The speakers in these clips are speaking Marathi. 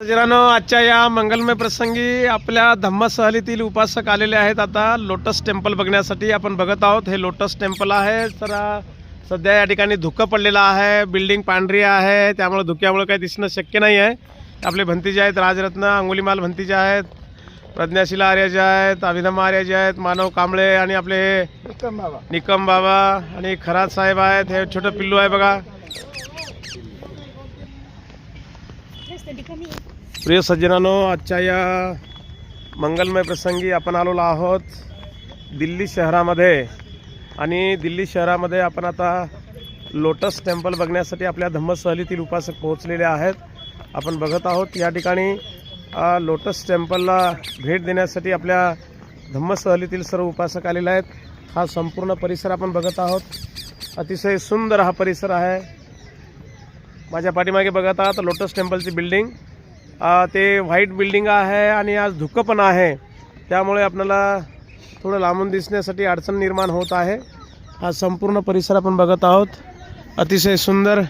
सजरानो आजच्या या मंगलमय प्रसंगी आपल्या धम्म सहलीतील उपासक आलेले आहेत. आता लोटस टेम्पल बघण्यासाठी आपण बघत आहोत. हे लोटस टेम्पल आहे. तर सध्या या ठिकाणी धुकं पडलेलं आहे. बिल्डिंग पांढरी आहे. त्यामुळे धुक्यामुळे काही दिसणं शक्य नाही आहे आपले भंतीजे आहेत. राजरत्न अंगुलीमाल भंतीजे आहेत. प्रज्ञाशिला आर्य जे आहेत. अभिधम आर्य जे आहेत. मानव कांबळे आणि आपले हे निकम बाबा आणि खरात साहेब आहेत. हे छोटं पिल्लू आहे बघा. प्रिय सज्जनानो आजच्या या मंगलमय प्रसंगी आपण आलेलो आहोत दिल्ली शहरामध्ये. आणि दिल्ली शहरामध्ये आपण आता लोटस टेम्पल बघण्यासाठी आपल्या धम्मसहलीतील उपासक पोहोचलेले आहेत. आपण बघत आहोत या ठिकाणी लोटस टेम्पलला भेट देण्यासाठी आपल्या धम्म सहलीतील सर्व उपासक आलेले आहेत. हा संपूर्ण परिसर आपण बघत आहोत. अतिशय सुंदर हा परिसर आहे. माझ्या पाठीमागे बघत आहात लोटस टेम्पलची बिल्डिंग ते व्हाईट बिल्डिंग आहे आणि आज धुकं पण आहे. त्यामुळे आपल्याला थोडं लांबून दिसण्यासाठी अडचण निर्माण होत आहे. हा संपूर्ण परिसर आपण बघत आहोत. अतिशय सुंदर.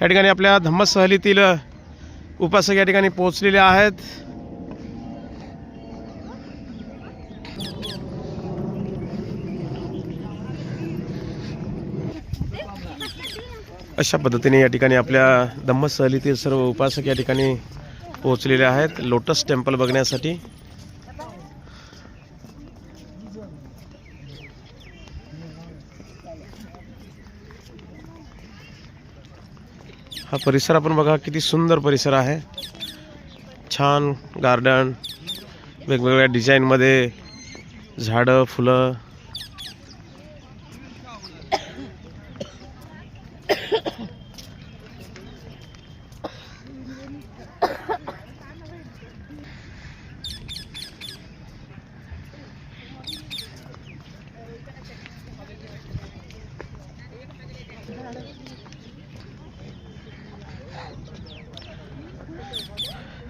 या ठिकाणी आपल्या धम्मसहलीतील उपासक या ठिकाणी पोहोचलेले आहेत. अशा पद्धतीने या ठिकाणी आपल्या धम्म सहलीतील सर्व उपासक या ठिकाणी पोहोचलेले आहेत. लोटस टेम्पल बघण्यासाठी. हा परिसर आपण बघा किती सुंदर परिसर आहे. छान गार्डन वेगवेगळ्या डिझाईनमध्ये झाडं फुलं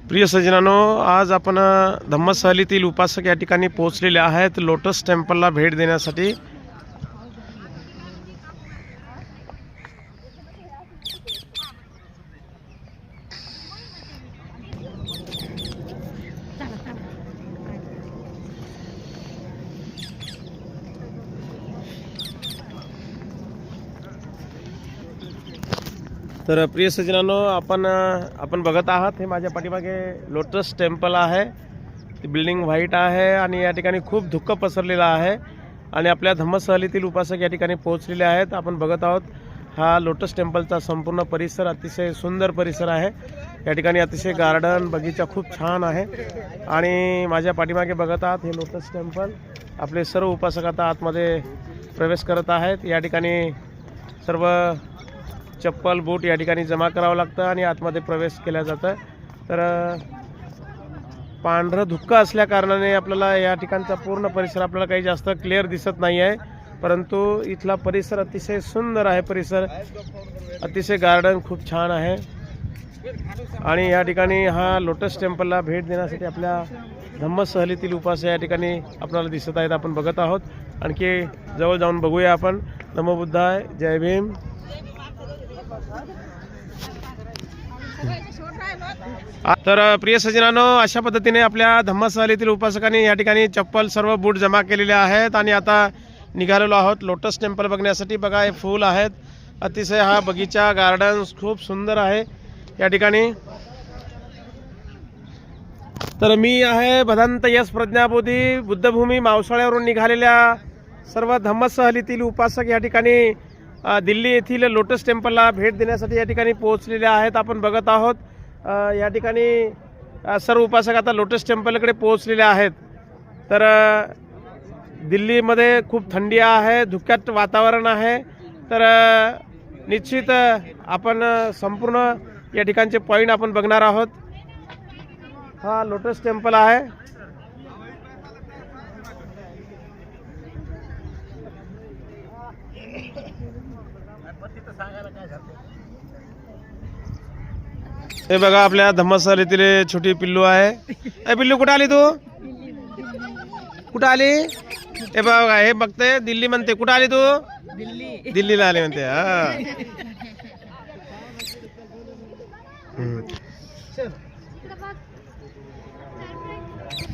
प्रिय सज्जनानो आज आपण धम्मसहलीतील धम्म सहलीतील उपासक या ठिकाणी पोहोचलेले आहेत. लोटस टेम्पलला भेट देण्यासाठी तर प्रिय सज्जनांनो आपण आपण बघत आहात हे माझ्या पाठीमागे लोटस टेम्पल आहे. ती बिल्डिंग व्हाईट आहे आणि या ठिकाणी खूप धुकं पसरलेलं आहे आणि आपल्या धम्मसहलीतील उपासक या ठिकाणी पोहोचलेले आहेत. आपण बघत आहोत हा लोटस टेम्पलचा संपूर्ण परिसर अतिशय सुंदर परिसर आहे. या ठिकाणी अतिशय गार्डन बगीचा खूप छान आहे. आणि माझ्या पाठीमागे बघत आहात हे लोटस टेम्पल आपले सर्व उपासक आता आतमध्ये प्रवेश करत आहेत. या ठिकाणी सर्व चप्पल बूट या ठिकाणी जमा करावं लागतं आणि आतमध्ये प्रवेश केला जातं. तर पांढरं धुक्कं असल्या कारणाने आपल्याला या ठिकाणचा पूर्ण परिसर आपल्याला काही जास्त क्लिअर दिसत नाही आहे परंतु इथला परिसर अतिशय सुंदर आहे परिसर. अतिशय गार्डन खूप छान आहे. आणि या ठिकाणी हा लोटस टेम्पलला भेट देण्यासाठी आपल्या धम्म सहलीतील उपास या ठिकाणी आपल्याला दिसत आहेत आपण बघत आहोत. आणखी जवळ जाऊन बघूया आपण. नमोबुद्धाय जय भीम. तर प्रिय सजनानो अशा पद्धतीने आपल्या धम्मसहलीतील उपासकांनी या ठिकाणी चप्पल सर्व बूट जमा केलेले आहेत आणि आता निघालेलो आहोत लोटस टेम्पल बघण्यासाठी. बघा हे फूल आहेत. अतिशय हा बगीचा गार्डन्स खूप सुंदर आहे या ठिकाणी. तर मी आहे भदंत यश प्रज्ञाबोधी बुद्धभूमी मावसाळ्यावरून निघालेल्या सर्व धम्मसहलीतील उपासक या ठिकाणी दिल्ली येथील लोटस टेम्पलला भेट देण्यासाठी या ठिकाणी पोहोचलेले आहेत. आपण बघत आहोत या ठिकाणी सर्व उपासक आता लोटस टेम्पलकडे पोहोचलेले आहेत. तर दिल्लीमध्ये खूप थंडी आहे धुक्यात वातावरण आहे. तर निश्चित आपण संपूर्ण या ठिकाणचे पॉईंट आपण बघणार आहोत. हा लोटस टेम्पल आहे. हे बघा आपल्या धम्मसर येथील छोटी पिल्लू आहे. ए पिल्लू कुठं आली तू? कुठं आली? हे बघा हे बघते दिल्ली म्हणते. कुठं आली तू? दिल्ली. दिल्लीला आली म्हणते हा.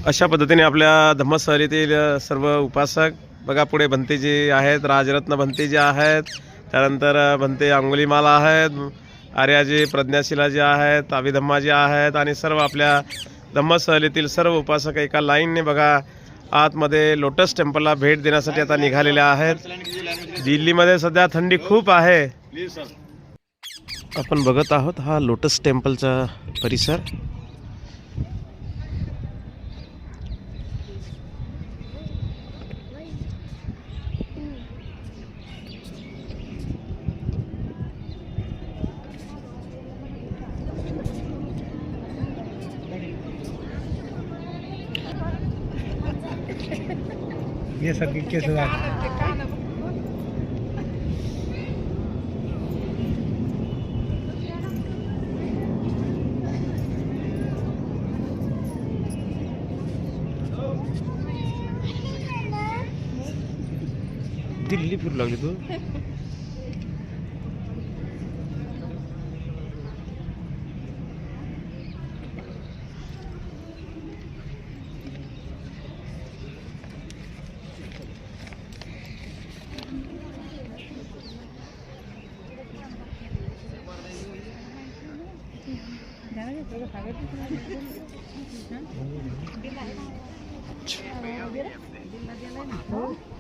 अशा पद्धतीने आपल्या धम्मसहलीतील अ, सर्व उपासक बघा पुढे भंतेजी आहेत राजरत्न भंतेजी आहेत त्यानंतर भंते अंगुलीमाला आहेत आर्याजी प्रज्ञाशिलाजी आहेत अभिधम्माजी आहेत आणि सर्व आपल्या धम्मसहलीतील सर्व उपासक एका लाईनने बघा आतमध्ये लोटस टेम्पलला भेट देण्यासाठी आता निघालेले आहेत. दिल्लीमध्ये सध्या थंडी खूप आहे. आपण बघत आहोत हा लोटस टेम्पलचा परिसर. ये सर केस दिल्ली फिरू लागली तू.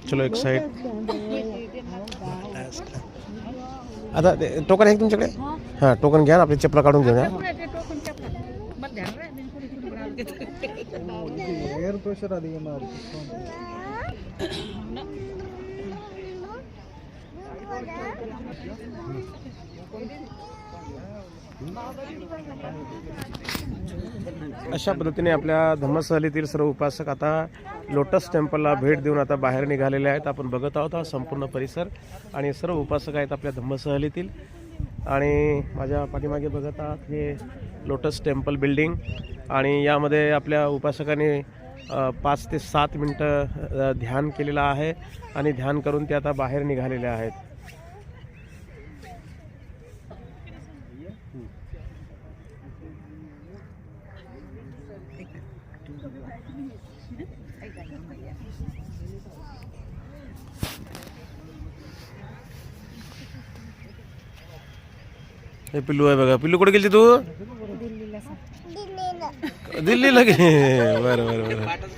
चलो एक साईड आता ते टोकन आहे का तुमच्याकडे? हां. टोकन घ्या ना आपली चपला काढून घेऊन या. एयर प्रेशर अधिकமாக अशा पद्धतीने आपल्या धम्मसहलीतील सर्व उपासक आता लोटस टेम्पलला भेट देऊन आता बाहेर निघालेले आहेत. आपण बघत आहोत हा संपूर्ण परिसर आणि सर्व उपासक आहेत आपल्या धम्मसहलीतील. आणि माझ्या पाठीमागे बघत आहात हे लोटस टेम्पल बिल्डिंग. आणि यामध्ये आपल्या उपासकाने पाच ते सात मिनटं ध्यान केलेलं आहे. आणि ध्यान करून ते आता बाहेर निघालेले आहेत. हे पिल्लू आहे बघा. पिल्लू कुठे गेली तू? दिल्लीला गे बरं बरं बरं.